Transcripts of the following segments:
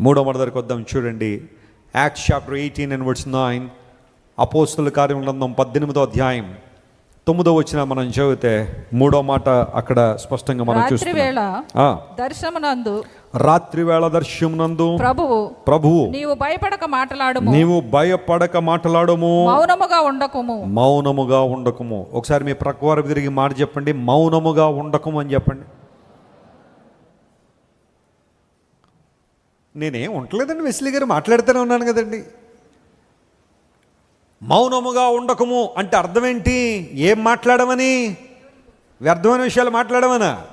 మూడో మాట దగ్గరికి వద్దాం చూడండి. Act chapter eighteen and words nine అపోస్తుల కార్యం గ్రంథం పద్దెనిమిదో అధ్యాయం. తొమ్మిదో వచ్చిన మనం చదివితే మూడో మాట అక్కడ స్పష్టంగా మనం చూస్తున్నాం. దర్శనమునందు రాత్రి వేళ దర్శమునందు ప్రభువు ప్రభువు నీవు భయపడక మాట్లాడుము. నీవు భయపడక మాట్లాడము. మౌనముగా ఉండకుము. మౌనముగా ఉండకము. ఒకసారి మీ ప్రక్క వారికి తిరిగి మాట చెప్పండి. మౌనముగా ఉండకము అని చెప్పండి. నేనేం ఉండలేదండి వెస్లీ గారు మాట్లాడుతూనే ఉన్నాను కదండి. మౌనముగా ఉండకము అంటే అర్థం ఏంటి ఏం మాట్లాడమని? వ్యర్థమైన విషయాలు మాట్లాడమనా?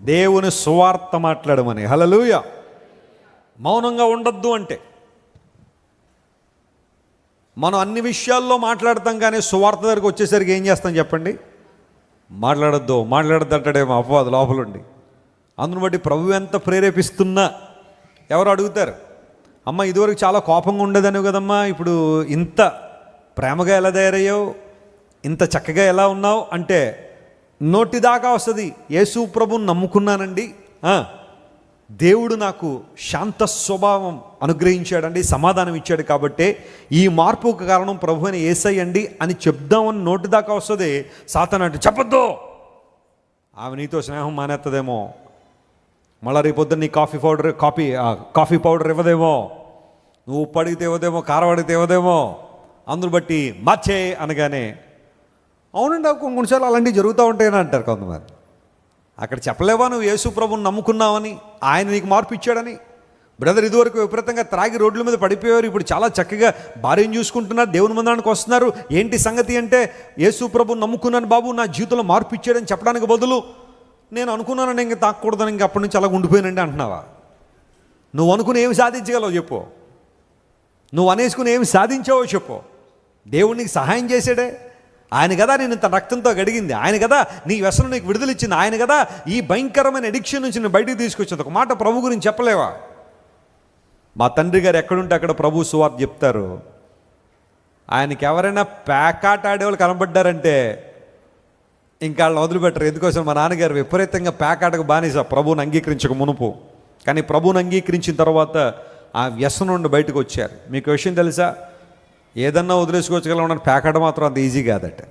దేవుని సువార్త మాట్లాడమని. హలలుయ మౌనంగా ఉండొద్దు అంటే. మనం అన్ని విషయాల్లో మాట్లాడతాం కానీ సువార్త దగ్గరికి వచ్చేసరికి ఏం చేస్తాం చెప్పండి? మాట్లాడొద్దు మాట్లాడద్దు అంటాడేమో అపవాదు లోపలుండి. అందును బట్టి ప్రభు ఎంత ప్రేరేపిస్తున్నా ఎవరు అడుగుతారు? అమ్మ ఇదివరకు చాలా కోపంగా ఉండదని కదమ్మా ఇప్పుడు ఇంత ప్రేమగా ఎలా తయారయ్యావు? ఇంత చక్కగా ఎలా ఉన్నావు? అంటే నోటి దాకా వస్తుంది యేసు ప్రభుని నమ్ముకున్నానండి. దేవుడు నాకు శాంత స్వభావం అనుగ్రహించాడండి సమాధానం ఇచ్చాడు కాబట్టి ఈ మార్పుకు కారణం ప్రభు అని ఏసయ్యండి అని చెప్దామని నోటి దాకా వస్తుంది సాతనంటే అంటే చెప్పొద్దు. ఆమె నీతో స్నేహం మానేస్తుందేమో మళ్ళీ రేపొద్దున నీ coffee powder coffee coffee powder ఇవ్వదేమో. నువ్వు ఉప్పు అడిగితే ఇవ్వదేమో కారం అడిగితే ఇవ్వదేమో. అందును బట్టి మార్చే అనగానే అవునండి కొన్నిసార్లు అలాంటివి జరుగుతూ ఉంటాయని అంటారు కొంతమంది. అక్కడ చెప్పలేవా నువ్వు యేసు ప్రభుని నమ్ముకున్నావని? ఆయన నీకు మార్పు ఇచ్చాడని? బ్రదర్ ఇదివరకు విపరీతంగా త్రాగి రోడ్ల మీద పడిపోయారు. ఇప్పుడు చాలా చక్కగా భార్యను చూసుకుంటున్నారు దేవుని మందిరానికి వస్తున్నారు. ఏంటి సంగతి అంటే యేసు ప్రభు నమ్ముకున్నాను బాబు నా జీవితంలో మార్పు ఇచ్చాడని చెప్పడానికి బదులు నేను అనుకున్నానని ఇంక తాకూడదని ఇంక అప్పటి నుంచి అలా ఉండిపోయానండి అంటున్నావా? నువ్వు అనుకుని ఏమి సాధించగలవు చెప్పు. నువ్వు అనేసుకుని ఏమి సాధించావో చెప్పు. దేవుడు నీకు సహాయం చేశాడే. ఆయన కదా నేను ఇంత రక్తంతో గడిగింది ఆయన కదా నీ వ్యసనం నీకు విడుదలిచ్చింది. ఆయన కదా ఈ భయంకరమైన ఎడిక్షన్ నుంచి నేను బయటికి తీసుకొచ్చింది. ఒక మాట ప్రభు గురించి చెప్పలేవా? మా తండ్రి గారు ఎక్కడుంటే అక్కడ ప్రభు సువార్త చెప్తారు. ఆయనకి ఎవరైనా ప్యాకాట్ ఆడేవాళ్ళు కనబడ్డారంటే ఇంకా వాళ్ళని వదిలిపెట్టరు. ఎందుకోసం? మా నాన్నగారు విపరీతంగా ప్యాకాటకు బానిస. ప్రభువుని అంగీకరించక మునుపు. కానీ ప్రభువుని అంగీకరించిన తర్వాత ఆ వ్యసనం నుండి బయటకు వచ్చారు. మీకు విషయం తెలుసా? ఏదన్నా వదిలేసుకోవచ్చగలం ప్యాకాట మాత్రం అంత ఈజీ కాదట.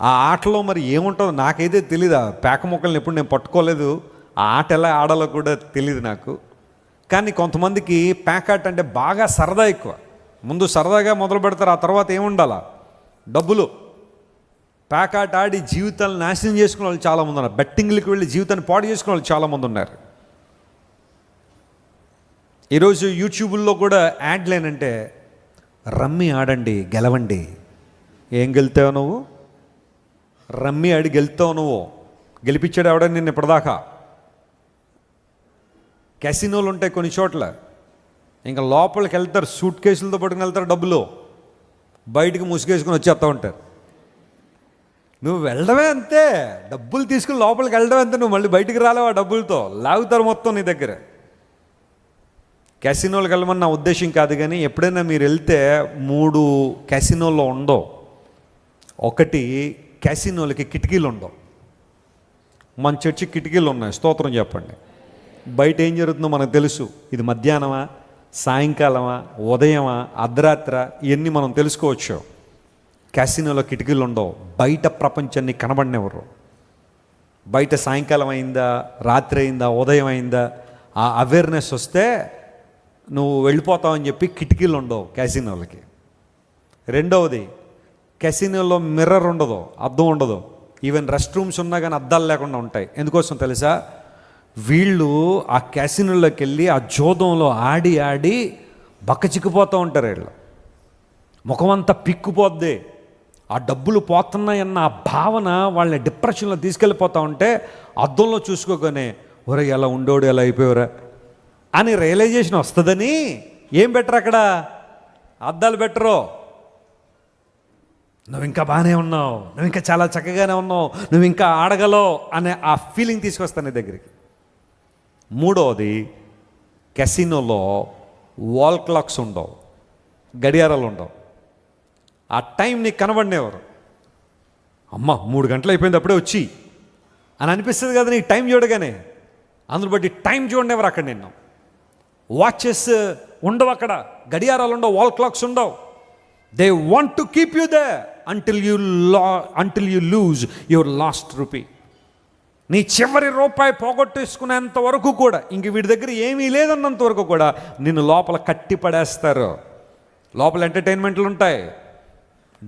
ఆ ఆటలో మరి ఏముంటుందో నాకైతే తెలియదు ఆ పేక మొక్కల్ని ఎప్పుడు నేను పట్టుకోలేదు. ఆ ఆట ఎలా ఆడాలో కూడా తెలియదు నాకు. కానీ కొంతమందికి ప్యాకాట్ అంటే బాగా సరదా ఎక్కువ. ముందు సరదాగా మొదలు పెడతారు. ఆ తర్వాత ఏముండాలా? డబ్బులు. ప్యాకాట్ ఆడి జీవితాలను నాశనం చేసుకునే వాళ్ళు చాలామంది ఉన్నారు. బెట్టింగ్లకు వెళ్ళి జీవితాన్ని పాడు చేసుకునే వాళ్ళు చాలామంది ఉన్నారు. ఈరోజు యూట్యూబ్లో కూడా యాడ్ లేనంటే రమ్మి ఆడండి గెలవండి. ఏం గెలుతావు నువ్వు? రమ్మి ఆడి గెలుతావు నువ్వు. గెలిపించాడు ఎవడని నిన్ను ఇప్పటిదాకా. కెసినోలు ఉంటాయి కొన్ని చోట్ల. ఇంకా లోపలికి వెళ్తారు సూట్ కేసులతో పట్టుకుని వెళ్తారు డబ్బులు. బయటికి ముసుగేసుకుని వచ్చేస్తూ ఉంటారు. నువ్వు వెళ్ళడమే అంతే. డబ్బులు తీసుకుని లోపలికి వెళ్ళడమే అంతే. నువ్వు మళ్ళీ బయటికి రాలేవు ఆ డబ్బులతో. లాగుతారు మొత్తం నీ దగ్గర. క్యాసినోలకు వెళ్ళమని నా ఉద్దేశం కాదు కానీ ఎప్పుడైనా మీరు వెళ్తే మూడు క్యాసినోల్లో ఉండవు. ఒకటి క్యాసినోలకి కిటికీలు ఉండవు. మన చర్చి కిటికీలు ఉన్నాయి. స్తోత్రం చెప్పండి. బయట ఏం జరుగుతుందో మనకు తెలుసు. ఇది మధ్యాహ్నమా? సాయంకాలమా? ఉదయమా? అర్ధరాత్ర? ఇవన్నీ మనం తెలుసుకోవచ్చు. క్యాసినోలో కిటికీలు ఉండవు. బయట ప్రపంచాన్ని కనబడినెవరు? బయట సాయంకాలం అయిందా? రాత్రి అయిందా? ఉదయం అయిందా? ఆ అవేర్నెస్ వస్తే నువ్వు వెళ్ళిపోతావని చెప్పి కిటికీలు ఉండవు క్యాసినోలకి. రెండవది కెసినోలో మిర్రర్ ఉండదు అద్దం ఉండదు. ఈవెన్ రెస్ట్ రూమ్స్ ఉన్నా కానీ అద్దాలు లేకుండా ఉంటాయి. ఎందుకోసం తెలుసా? వీళ్ళు ఆ క్యాసినోలోకి వెళ్ళి ఆ జోదంలో ఆడి ఆడి బక్కచిక్కిపోతూ ఉంటారు వీళ్ళు. ముఖమంతా పిక్కుపోద్ది. ఆ డబ్బులు పోతున్నాయన్న ఆ భావన వాళ్ళని డిప్రెషన్లో తీసుకెళ్ళిపోతా ఉంటే అద్దంలో చూసుకోగానే ఒరే ఎలా ఉండోడు ఎలా అయిపోయారా అని రియలైజేషన్ వస్తుందని. ఏం బెటర్ అక్కడ? అద్దాలు బెటరు. నువ్వు ఇంకా బాగానే ఉన్నావు నువ్వు ఇంకా చాలా చక్కగానే ఉన్నావు నువ్వు ఇంకా ఆడగలవు అనే ఆ ఫీలింగ్ తీసుకొస్తాను నీ దగ్గరికి. మూడవది కెసినోలో వాల్ క్లాక్స్ ఉండవు గడియారాలు ఉండవు. ఆ టైం నీకు కనబడినెవరు? అమ్మ మూడు గంటలు అయిపోయింది అప్పుడే వచ్చి. అని అనిపిస్తుంది కదా నీకు టైం చూడగానే. అందును బట్టి టైం చూడండి ఎవరు అక్కడ నిన్ను. వాచెస్ uh, ఉండవు అక్కడ. గడియారాలు ఉండవు వాల్ క్లాక్స్ ఉండవు. They want to keep you they until you la until you lose your last rupee నీ చివరి రూపాయి పోగొట్టేసుకునేంత వరకు కూడా ఇంక వీడి దగ్గర ఏమీ లేదన్నంత వరకు కూడా నిన్ను లోపల కట్టి పడేస్తారు లోపల ఎంటర్టైన్మెంట్లు ఉంటాయి.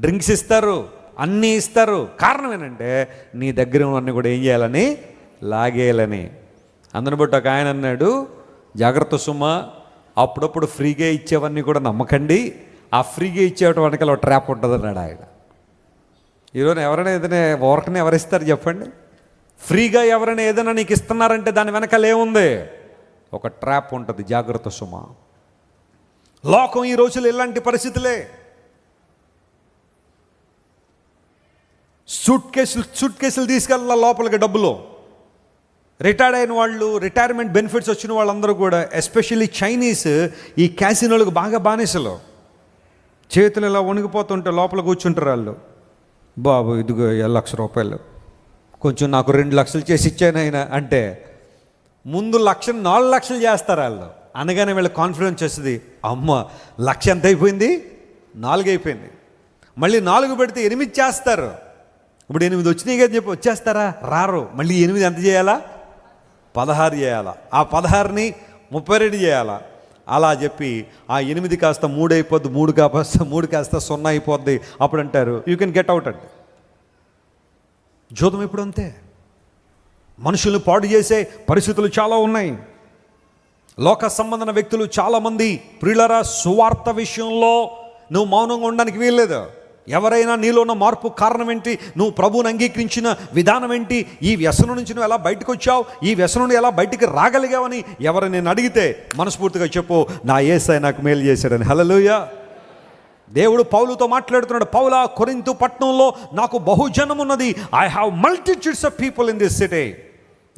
డ్రింక్స్ ఇస్తారు అన్నీ ఇస్తారు. కారణం ఏంటంటే నీ దగ్గర ఉన్నవన్నీ కూడా ఏం చేయాలని? లాగేయాలని. అందుని బట్టి ఒక ఆయన అన్నాడు జాగ్రత్త సుమ అప్పుడప్పుడు ఫ్రీగా ఇచ్చేవన్నీ కూడా నమ్మకండి. ఆ ఫ్రీగా ఇచ్చేట వెనకాల ఒక ట్రాప్ ఉంటుంది అన్నాడు ఆయన ఈరోజు ఎవరైనా ఏదైనా వర్క్ని ఎవరిస్తారు చెప్పండి? ఫ్రీగా ఎవరైనా ఏదైనా నీకు ఇస్తున్నారంటే దాని వెనకాల ఏముంది? ఒక ట్రాప్ ఉంటుంది జాగ్రత్త సుమ. లోకం ఈ రోజులు ఇలాంటి పరిస్థితులే. సూట్ కేసులు సూట్ కేసులు తీసుకెళ్ళాలి లోపలికి డబ్బులు. రిటైర్డ్ అయిన వాళ్ళు రిటైర్మెంట్ బెనిఫిట్స్ వచ్చిన వాళ్ళందరూ కూడా ఎస్పెషల్లీ చైనీస్ ఈ క్యాసినోలకు బాగా బానిసలు. చేతులు ఇలా వణిగిపోతుంటే లోపల కూర్చుంటారు వాళ్ళు. బాబు ఇదిగో ఏ లక్ష రూపాయలు. కొంచెం నాకు రెండు లక్షలు చేసి ఇచ్చాను ఆయన. అంటే ముందు లక్ష నాలుగు లక్షలు చేస్తారు వాళ్ళు. అనగానే వీళ్ళ కాన్ఫిడెన్స్ వస్తుంది. అమ్మ లక్ష ఎంత అయిపోయింది? నాలుగు అయిపోయింది. మళ్ళీ నాలుగు పెడితే ఎనిమిది చేస్తారు. ఇప్పుడు ఎనిమిది వచ్చినాయి కదా చెప్పి వచ్చేస్తారా? రారు. మళ్ళీ ఎనిమిది ఎంత చేయాలా? పదహారు చేయాలా? ఆ పదహారుని ముప్పై రెండు చేయాలా? అలా చెప్పి ఆ ఎనిమిది కాస్త మూడు అయిపోద్ది మూడు కాస్త మూడు కాస్త సున్నా అయిపోద్ది. అప్పుడు అంటారు యూ కెన్ గెట్ అవుట్ అండి జూదం ఇప్పుడు అంతే? మనుషుల్ని పాడు చేసే పరిస్థితులు చాలా ఉన్నాయి. లోక సంబంధన వ్యక్తులు చాలామంది ప్రియులరా సువార్త విషయంలో నువ్వు మౌనంగా ఉండడానికి వీల్లేదు. ఎవరైనా నీలో ఉన్న మార్పు కారణం ఏంటి నువ్వు ప్రభువుని అంగీకరించిన విధానం ఏంటి ఈ వ్యసనం నుంచి నువ్వు ఎలా బయటకు వచ్చావు ఈ వ్యసనం నుండి ఎలా బయటికి రాగలిగావని ఎవరు నేను అడిగితే మనస్ఫూర్తిగా చెప్పు నా ఏసై నాకు మేలు చేశాడని. హలలుయ దేవుడు పౌలుతో మాట్లాడుతున్నాడు. పౌలా కొరింతు పట్టణంలో నాకు బహుజనం ఉన్నది. I have multitudes of people in this city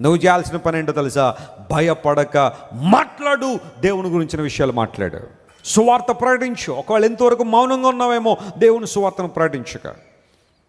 నువ్వు చేయాల్సిన పని ఏంటో తెలుసా? భయపడక మాట్లాడు. దేవుని గురించిన విషయాలు మాట్లాడు. సువార్త ప్రకటించు. ఒకవేళ ఎంతవరకు మౌనంగా ఉన్నావేమో దేవుని సువార్తను ప్రకటించక.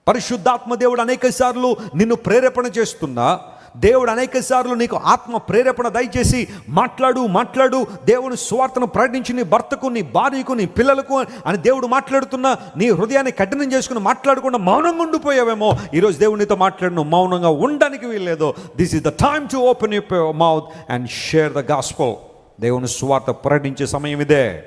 పరిశుద్ధాత్మ దేవుడు అనేక సార్లు నిన్ను ప్రేరేపణ చేస్తున్నా. దేవుడు అనేక సార్లు నీకు ఆత్మ ప్రేరేపణ దయచేసి మాట్లాడు మాట్లాడు. దేవుని సువార్తను ప్రకటించి నీ భర్తకు నీ భార్యకు నీ పిల్లలకు అని దేవుడు మాట్లాడుతున్నా. నీ హృదయాన్ని కఠినం చేసుకుని మాట్లాడకుండా మౌనంగా ఉండిపోయావేమో. ఈరోజు దేవుడు నీతో మౌనంగా ఉండడానికి వీల్లేదు. This is the time to open you mouth and share the gospel దేవుని సువార్త ప్రకటించే సమయం ఇదే.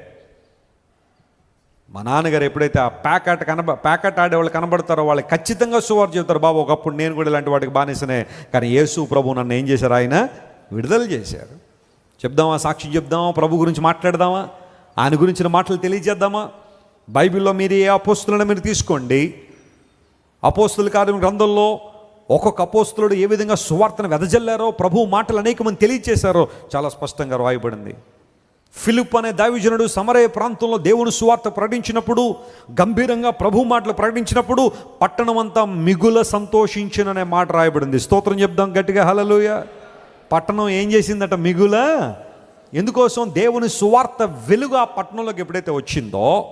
మా నాన్నగారు ఎప్పుడైతే ఆ ప్యాకెట్ కనబ ప్యాకెట్ ఆడేవాళ్ళు కనబడతారో వాళ్ళు ఖచ్చితంగా సువార్ చెబుతారు బాబు ఒకప్పుడు నేను కూడా ఇలాంటి వాటికి బానిసనే. కానీ యేసు ప్రభు నన్ను ఏం చేశారు? ఆయన విడుదల చేశారు. చెప్దామా? సాక్షి చెప్దామా? ప్రభు గురించి మాట్లాడదామా? ఆయన గురించిన మాటలు తెలియజేద్దామా? బైబిల్లో మీరు ఏ అపోస్తులను మీరు తీసుకోండి. అపోస్తుల కార్యం గ్రంథంలో ఒక్కొక్క అపోస్తులుడు ఏ విధంగా సువార్తను వెదజల్లారో ప్రభు మాటలు అనేక మంది తెలియచేశారో చాలా స్పష్టంగా రాయబడింది. ఫిలిప్ అనే దైవజనుడు సమరయ ప్రాంతంలో దేవుని సువార్త ప్రకటించినప్పుడు గంభీరంగా ప్రభు మాటలు ప్రకటించినప్పుడు పట్టణమంతా మిగుల సంతోషించిననే మాట రాయబడింది. స్తోత్రం చెప్దాం గట్టిగా హలలోయ పట్టణం ఏం చేసిందట? మిగుల. ఎందుకోసం? దేవుని సువార్త వెలుగు ఆ పట్టణంలోకి ఎప్పుడైతే వచ్చిందో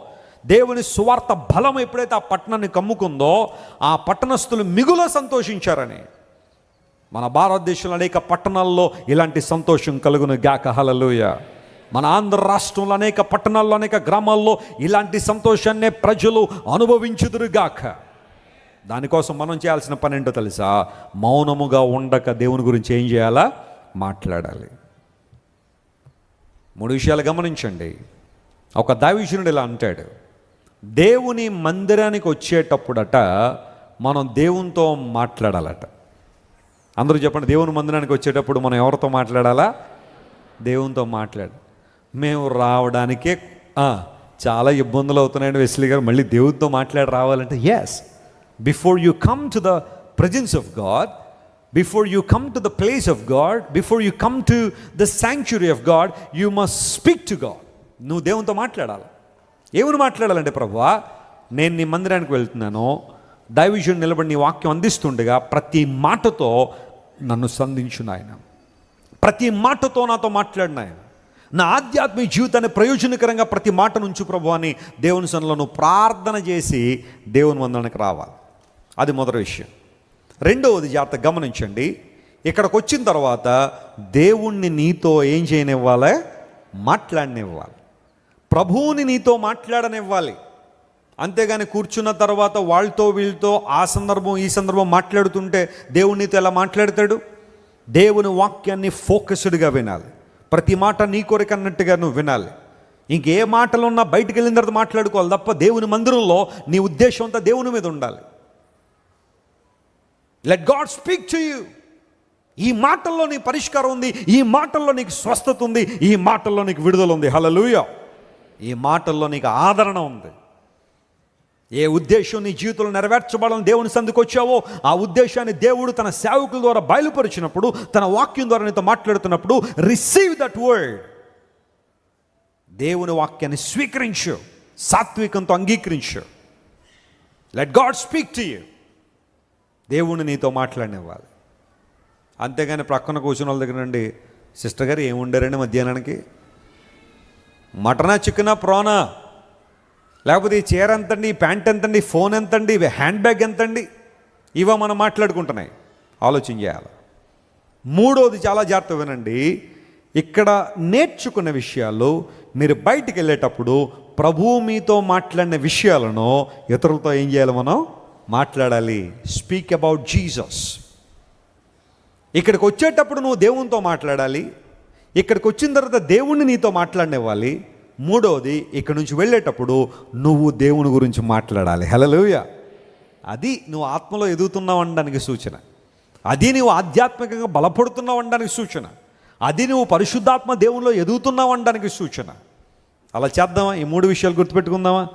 దేవుని సువార్త బలం ఎప్పుడైతే ఆ పట్టణాన్ని కమ్ముకుందో ఆ పట్టణస్థులు మిగుల సంతోషించారని. మన భారతదేశంలో అనేక పట్టణాల్లో ఇలాంటి సంతోషం కలుగును గాక హలలుయ మన ఆంధ్ర రాష్ట్రంలో అనేక పట్టణాల్లో అనేక గ్రామాల్లో ఇలాంటి సంతోషాన్నే ప్రజలు అనుభవించుదురుగాక. దానికోసం మనం చేయాల్సిన పని ఏంటో తెలుసా? మౌనముగా ఉండక దేవుని గురించి ఏం చేయాలా? మాట్లాడాలి. మూడు విషయాలు గమనించండి. ఒక దావిషునుడు ఇలా అంటాడు. దేవుని మందిరానికి వచ్చేటప్పుడట మనం దేవునితో మాట్లాడాలట. అందరూ చెప్పండి దేవుని మందిరానికి వచ్చేటప్పుడు మనం ఎవరితో మాట్లాడాలా? దేవునితో మాట్లాడు మేము రావడానికే చాలా ఇబ్బందులు అవుతున్నాయండి వెస్లీ గారు. మళ్ళీ దేవునితో మాట్లాడి రావాలంటే as before you come to the presence of God before you come to the place of God before you come to the sanctuary of God you must speak to God నువ్వు దేవునితో మాట్లాడాలి? ఏమని మాట్లాడాలంటే ప్రభువా నేను నీ మందిరానికి వెళ్తున్నాను. దైవిజన్ నిలబడి నీ వాక్యం అందిస్తుండగా ప్రతి మాటతో నన్ను సంధించు నాయన ప్రతి మాటతో నాతో మాట్లాడినాయన నా ఆధ్యాత్మిక జీవితాన్ని ప్రయోజనకరంగా ప్రతి మాట నుంచి ప్రభు అని దేవుని సన్నిలో ప్రార్థన చేసి దేవుని వందనకు రావాలి. అది మొదటి విషయం. రెండవది జాగ్రత్త గమనించండి. ఇక్కడికి వచ్చిన తర్వాత దేవుణ్ణి నీతో ఏం చేయనివ్వాలి? మాట్లాడనివ్వాలి. ప్రభువుని నీతో మాట్లాడనివ్వాలి. అంతేగాని కూర్చున్న తర్వాత వాళ్ళతో వీళ్ళతో ఆ సందర్భం ఈ సందర్భం మాట్లాడుతుంటే దేవుడు నీతో ఎలా మాట్లాడతాడు? దేవుని వాక్యాన్ని ఫోకస్డ్గా వినాలి. ప్రతి మాట నీ కొరకు అన్నట్టుగా నువ్వు వినాలి. ఇంకే మాటలు ఉన్నా బయటికి వెళ్ళిన తర్వాత మాట్లాడుకోవాలి తప్ప దేవుని మందిరంలో నీ ఉద్దేశం అంతా దేవుని మీద ఉండాలి. Let God speak to you ఈ మాటల్లో నీ పరిష్కారం ఉంది ఈ మాటల్లో నీకు స్వస్థత ఉంది ఈ మాటల్లో నీకు విడుదల ఉంది. హలలుయ ఈ మాటల్లో నీకు ఆదరణ ఉంది. ఏ ఉద్దేశం నీ జీవితంలో నెరవేర్చబడాలని దేవుని సందుకొచ్చావో ఆ ఉద్దేశాన్ని దేవుడు తన సేవకుల ద్వారా బయలుపరిచినప్పుడు తన వాక్యం ద్వారా నీతో మాట్లాడుతున్నప్పుడు రిసీవ్ దట్ వర్డ్ దేవుని వాక్యాన్ని స్వీకరించు సాత్వికంతో అంగీకరించు. Let God speak to you దేవుణ్ణి నీతో మాట్లాడినివ్వాలి. అంతేగాని ప్రక్కన కూర్చున్న వాళ్ళ దగ్గర నుండి సిస్టర్ గారు ఏముండారండి మధ్యాహ్నానికి? మటనా చికెనా ప్రోనా లేకపోతే ఈ చీర ఎంతండి ఈ ప్యాంట్ ఎంతండి ఫోన్ ఎంతండి ఇవి హ్యాండ్ బ్యాగ్ ఎంతండి? ఇవో మనం మాట్లాడుకుంటున్నాయి. ఆలోచన చేయాలి. మూడోది చాలా జాగ్రత్త వినండి. ఇక్కడ నేర్చుకున్న విషయాలు మీరు బయటికి వెళ్ళేటప్పుడు ప్రభువు మీతో మాట్లాడిన విషయాలను ఇతరులతో ఏం చేయాలి మనం? మాట్లాడాలి. స్పీక్ అబౌట్ జీసస్ ఇక్కడికి వచ్చేటప్పుడు నువ్వు దేవునితో మాట్లాడాలి. ఇక్కడికి వచ్చిన తర్వాత దేవుణ్ణి నీతో మాట్లాడినివ్వాలి. మూడవది ఇక్కడ నుంచి వెళ్ళేటప్పుడు నువ్వు దేవుని గురించి మాట్లాడాలి. హలలుయ అది నువ్వు ఆత్మలో ఎదుగుతున్నావు అనడానికి సూచన. అది నువ్వు ఆధ్యాత్మికంగా బలపడుతున్నావు అనడానికి సూచన. అది నువ్వు పరిశుద్ధాత్మ దేవునిలో ఎదుగుతున్నావు అనడానికి సూచన. అలా చేద్దామా? ఈ మూడు విషయాలు గుర్తుపెట్టుకుందామా?